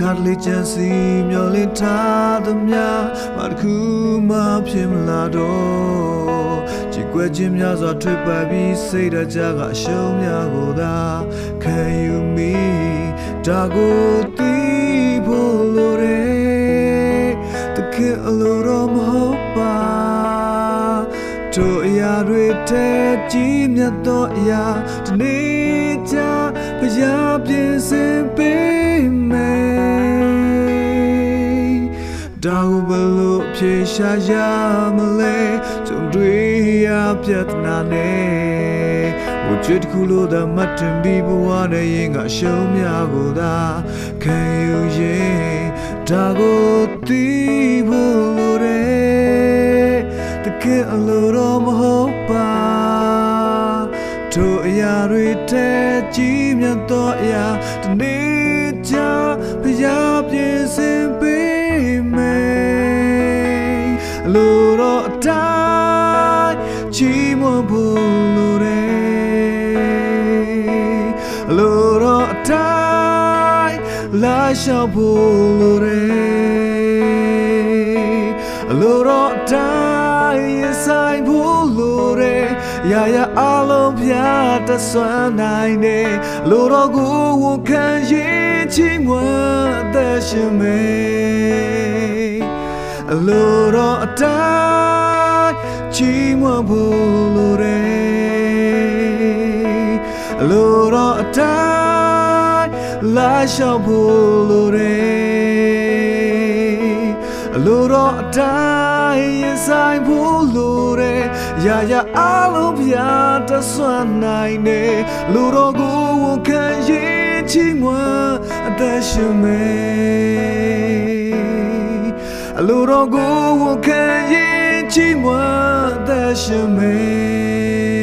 ခါတလေချမ်းစီမျောလင့်ထားသမျှဘာတစ်ခုမှဖြစ်မလာတော့ကြည်ကွယ်ခြင်းများစွာထွက်ပတ်ပြီးစိတ်ဓာတ်ကြကအရှုံးများကိုသာခံယူမိဒါကိုသိဖို့လိုတယ်တကယ်အလိုတော့မဟုတ်ပါတို့အရာတွေထဲကြီးမြတ်သောအရာဒီနေ့ချဖျားပြင်းစင်ပေး ဒါကိုဘယ်လိုဖြေရှာရမလဲကြုံတွေ့ရပြဿနာနဲ့ဟိုချစ်တစ်ခုလို့သာမတ်တင်ပြီးဘဝနဲ့ရင်ကရှုံးများကိုသာခံယူရင်ဒါကိုသိဖို့လိုတယ်တကယ်အလိုတော့မဟုတ်ပါတို့အရာတွေထဲကြီးမြတ်သောအရာဒီနေ့ချဖျားပြင်းစင်ပေး တော့အတိုင်းချီးမွမ်းဖို့လိုတယ်အလိုတော့အတိုင်းလာရှောက်ဖို့လိုတယ်အလိုတော့အတိုင်းရင်ဆိုင်ဖို့လိုတယ်ရာရာအလုံးပြတ်ဆွမ်းနိုင်တယ်လိုတော့ကိုဝန်ခံရင်ချီးမွမ်းအသက်ရှင်မယ်အလိုတော့အတိုင်း ချီးမွမ်းဖို့လိုတယ်အလိုတော့အတိုင်းလာရှောက်ဖို့လိုတယ်အလိုတော့အတိုင်းရင်ဆိုင်ဖို့လိုတယ်ရာရာအလုံးပြတ်တဆွမ်းနိုင်တယ်လိုတော့ကိုဝန်ခံရင်ချီးမွမ်းအသက်ရှင်မယ်အလိုတော့ကိုဝန်ခံရင်ချီးမွမ်း အသက်ရှင်မယ်